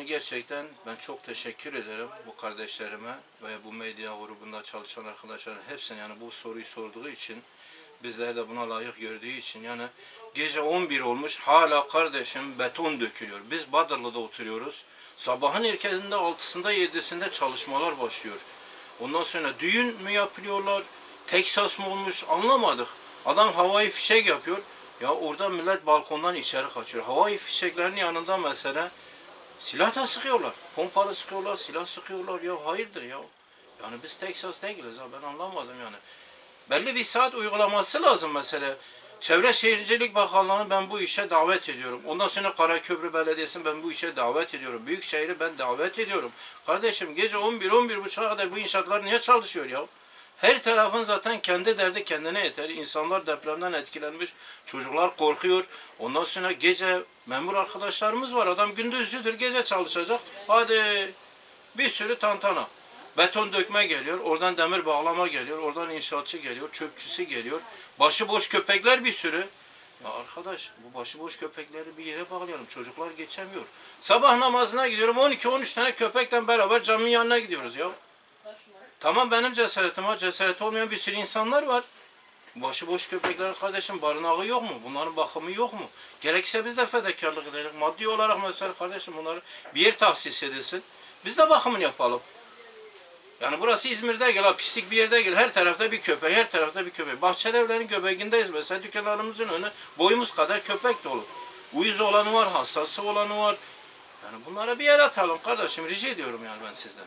Yani gerçekten ben çok teşekkür ederim bu kardeşlerime ve bu medya grubunda çalışan arkadaşların hepsine yani bu soruyu sorduğu için bizleri de buna layık gördüğü için yani gece 11 olmuş hala kardeşim beton dökülüyor. Biz Badırlı'da oturuyoruz. Sabahın erkeninde 6'sında 7'sinde çalışmalar başlıyor. Ondan sonra düğün mü yapıyorlar? Teksas mı olmuş anlamadık. Adam havai fişek yapıyor. Ya orada millet balkondan içeri kaçıyor. Havai fişeklerin yanında mesela silah da sıkıyorlar. Pompalı sıkıyorlar, silah sıkıyorlar. Ya hayırdır ya. Yani biz Teksas değiliz ha ben anlamadım yani. Belli bir saat uygulaması lazım mesela. Çevre Şehircilik Bakanlığı'nı ben bu işe davet ediyorum. Ondan sonra Karaköprü Belediyesi'ni ben bu işe davet ediyorum. Büyükşehir'i ben davet ediyorum. Kardeşim gece 11-11.30'a kadar bu inşaatlar niye çalışıyor ya? Her tarafın zaten kendi derdi kendine yeter. İnsanlar depremden etkilenmiş. Çocuklar korkuyor. Ondan sonra gece memur arkadaşlarımız var. Adam gündüzcüdür. Gece çalışacak. Hadi bir sürü tantana. Beton dökme geliyor. Oradan demir bağlama geliyor. Oradan inşaatçı geliyor. Çöpçüsü geliyor. Başıboş köpekler bir sürü. Ya arkadaş bu başıboş köpekleri bir yere bağlayalım. Çocuklar geçemiyor. Sabah namazına gidiyorum. 12-13 tane köpekle beraber caminin yanına gidiyoruz ya. Tamam benim cesaretim var. Cesareti olmayan bir sürü insanlar var. Başıboş köpekler kardeşim barınağı yok mu? Bunların bakımı yok mu? Gerekse biz de fedakarlık edelim. Maddi olarak mesela kardeşim bunları bir yer tahsis edilsin. Biz de bakımını yapalım. Yani burası İzmir'de gel, pislik bir yerde gel. Her tarafta bir köpek, her tarafta bir köpek. Bahçeli evlerin göbeğindeyiz mesela. Dükkanlarımızın önü boyumuz kadar köpek dolu. Uyuz olanı var, hastası olanı var. Yani bunlara bir yer atalım kardeşim. Rica ediyorum yani ben sizden.